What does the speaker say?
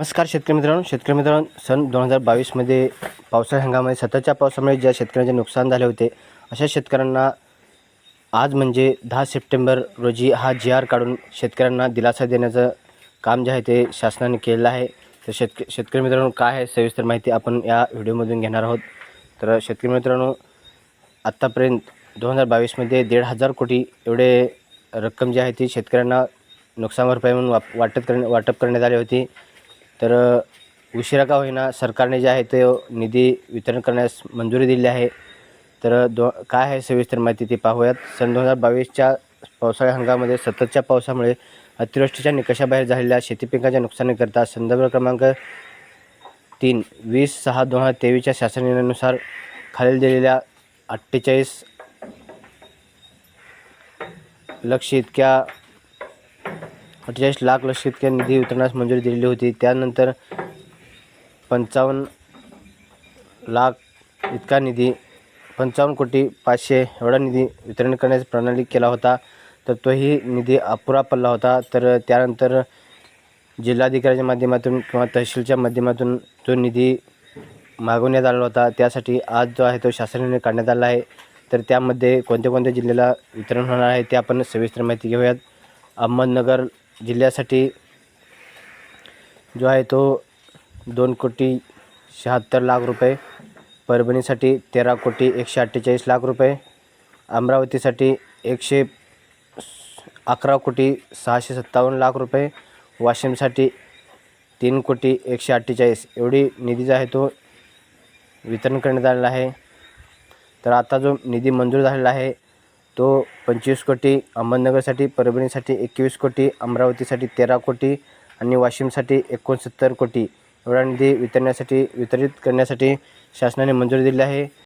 नमस्कार शेतकरी मित्रांनो. शेतकरी मित्रांनो सन दोन हजार बावीसमध्ये पावसाळ्या हंगामामध्ये सततच्या पावसामुळे ज्या शेतकऱ्यांचे नुकसान झाले होते अशा शेतकऱ्यांना आज म्हणजे दहा सप्टेंबर रोजी हा जी आर काढून शेतकऱ्यांना दिलासा देण्याचं काम जे आहे ते शासनाने केलेलं आहे. तर शेतक शेतकरी मित्रांनो काय आहे सविस्तर माहिती आपण या व्हिडिओमधून घेणार आहोत. तर शेतकरी मित्रांनो आत्तापर्यंत दोन हजार बावीसमध्ये दीड हजार कोटी एवढे रक्कम जी आहे ती शेतकऱ्यांना नुकसान भरपाई म्हणून वाप वाटप करण्या वाटप करण्यात आली होती. तर उशिरा का होईना सरकारने जे आहे ते निधी वितरण करण्यास मंजुरी दिली आहे. तर दो काय आहे सविस्तर माहिती ते पाहूयात. सन दोन हजार बावीसच्या पावसाळी हंगामामध्ये सततच्या पावसामुळे अतिवृष्टीच्या निकषाबाहेर झालेल्या शेतीपिकांच्या नुकसानीकरता संदर्भ क्रमांक तीन वीस सहा दोन हजार तेवीसच्या शासन निर्णयानुसार खालील दिलेल्या अठ्ठेचाळीस लक्ष इतक्या अठ्ठेचाळीस लाख लक्ष इतक्या निधी वितरणास मंजुरी दिलेली होती. त्यानंतर पंचावन्न लाख इतका निधी पंचावन्न कोटी पाचशे एवढा निधी वितरण करण्यास प्रणाली केला होता. तर तोही निधी अपुरा पडला होता. तर त्यानंतर जिल्हाधिकाऱ्याच्या माध्यमातून किंवा तहसीलच्या माध्यमातून तो निधी मागवण्यात आला होता. त्यासाठी आज जो आहे तो शासनाने काढण्यात आला आहे. तर त्यामध्ये कोणत्या कोणत्या जिल्ह्याला वितरण होणार आहे ते आपण सविस्तर माहिती घेऊयात. अहमदनगर जिल्ह्यासाठी जो आहे तो दोन कोटी शहात्तर लाख रुपये परभणीसाठी तेरा कोटी एकशे अठ्ठेचाळीस लाख रुपये अमरावतीसाठी एकशे अकरा कोटी सहाशे सत्तावन्न लाख रुपये वाशिमसाठी तीन कोटी एकशे अठ्ठेचाळीस. एवढी निधी जो आहे तो वितरण करण्यात आलेला आहे. तर आता जो निधी मंजूर झालेला आहे तो पंचवीस कोटी अहमदनगरसाठी परभणीसाठी एकवीस कोटी अमरावतीसाठी तेरा कोटी आणि वाशिमसाठी एकोणसत्तर कोटी. एवढा निधी वितरण्यासाठी वितरित करण्यासाठी शासनाने मंजुरी दिली आहे.